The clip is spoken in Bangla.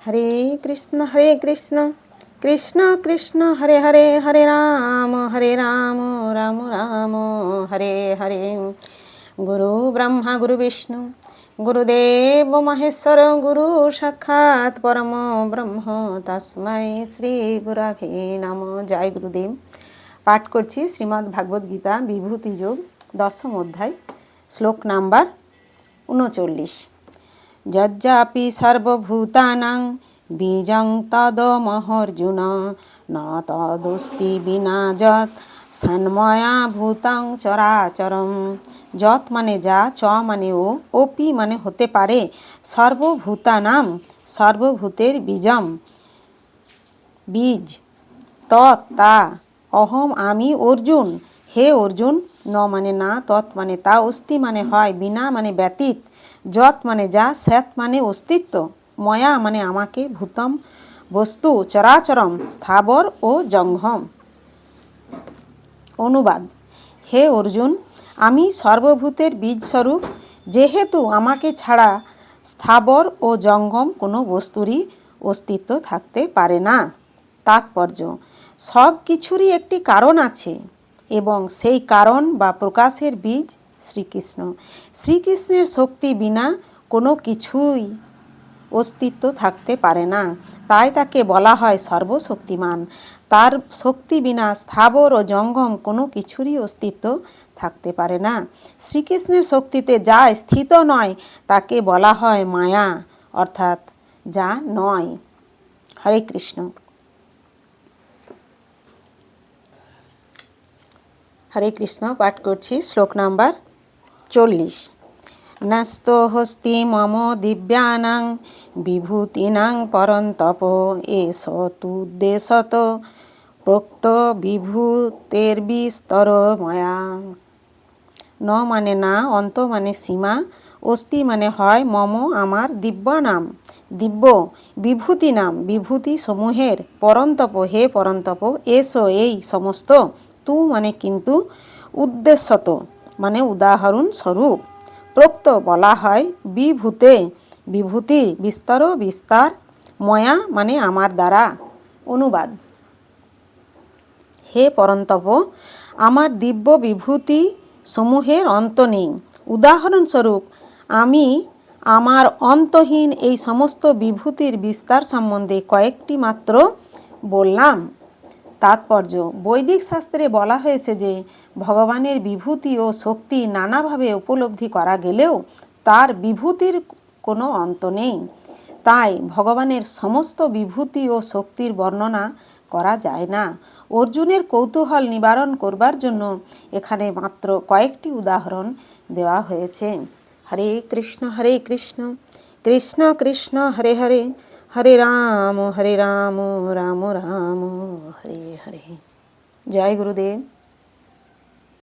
হরে কৃষ্ণ হরে কৃষ্ণ কৃষ্ণ কৃষ্ণ হরে হরে হরে রাম হরে রাম রাম রাম হরে হরে গুরু ব্রহ্মা গুরু বিষ্ণু গুরুদেব মহেশ্বর গুরু সাক্ষাৎ পরম ব্রহ্ম তস্মৈ শ্রী গুরাভে নম জয় গুরুদেব পাঠ করছি শ্রীমদ্ ভাগবত গীতা, বিভূতি যোগ, দশম অধ্যায়, শ্লোক নাম্বার উনচল্লিশ। যজ্জাপি সর্বভূতানাং বীজং তদমহর্জুন, ন তদস্তি বিনা যৎ সন্ময়া ভূতাং চরাচরম। যৎ মানে যা, চ মানে ও ওপি মানে হতে পারে। সর্বভূতানাম, সর্বভূতের বীজম। বীজ। তৎ তা। অহম, আমি, অর্জুন। হে, অর্জুন ন মানে না, তৎ মানে তা অস্তি মানে হয়, বিনা মানে ব্যতীত, যৎ মানে যা স্যাত মানে অস্তিত্ব, ময়া মানে আমাকে ভূতম, বস্তু চরাচরম, স্থাবর ও জঙ্ঘম। অনুবাদ, হে অর্জুন, আমি সর্বভূতের বীজস্বরূপ, যেহেতু আমাকে ছাড়া স্থাবর ও জঙ্গম কোনো বস্তুরই অস্তিত্ব থাকতে পারে না। তাৎপর্য সব কিছুরই একটি কারণ আছে। এবং সেই কারণ বা প্রকাশের বীজ শ্রীকৃষ্ণ। শ্রীকৃষ্ণের শক্তি বিনা কোনো কিছুই অস্তিত্ব থাকতে পারে না। তাই তাকে বলা হয় সর্বশক্তিমান। তার শক্তি বিনা স্থাবর ও জঙ্গম কোনো কিছুরই অস্তিত্ব থাকতে পারে না। শ্রীকৃষ্ণের শক্তিতে যা স্থিত নয়, তাকে বলা হয় মায়া, অর্থাৎ যা নয়। হরে কৃষ্ণ। হরে কৃষ্ণ, পাঠ করছি শ্লোক নাম্বার চল্লিশ। হস্তি মম দিব্যানাং, বিভূতিনাং পরন্তপ, এস তুদ্দেশত বিভূতের বিস্তর ময়া। ন মানে না, অন্ত মানে সীমা অস্তি মানে হয় মম আমার দিব্য নাম দিব্য বিভূতি নাম বিভূতি সমূহের পরন্তপ, হে পরন্তপ, এসো এই সমস্ত তু মানে কিন্তু উদ্দেশ্যত মানে উদাহরণ স্বরূপ। প্রোক্ত বলা হয়, বিভূতে বিভূতির বিস্তর, বিস্তার, ময়া মানে আমার দ্বারা। অনুবাদ। হে পরন্তপ, আমার দিব্য বিভূতি সমূহের অন্ত নেই। উদাহরণস্বরূপ আমি আমার অন্তহীন এই সমস্ত বিভূতির বিস্তার সম্বন্ধে কয়েকটি মাত্র বললাম। তাৎপর্য। বৈদিক শাস্ত্রে বলা হয়েছে যে, ভগবানের বিভূতি ও শক্তি নানাভাবে উপলব্ধি করা গেলেও তার বিভূতির কোনো অন্ত নেই। তাই ভগবানের সমস্ত বিভূতি ও শক্তির বর্ণনা করা যায় না। অর্জুনের কৌতূহল নিবারণ করবার জন্য এখানে মাত্র কয়েকটি উদাহরণ দেওয়া হয়েছে। হরে কৃষ্ণ হরে কৃষ্ণ কৃষ্ণ কৃষ্ণ, হরে হরে। হরে রাম হরে রাম রাম রাম হরে হরে জয় গুরুদেব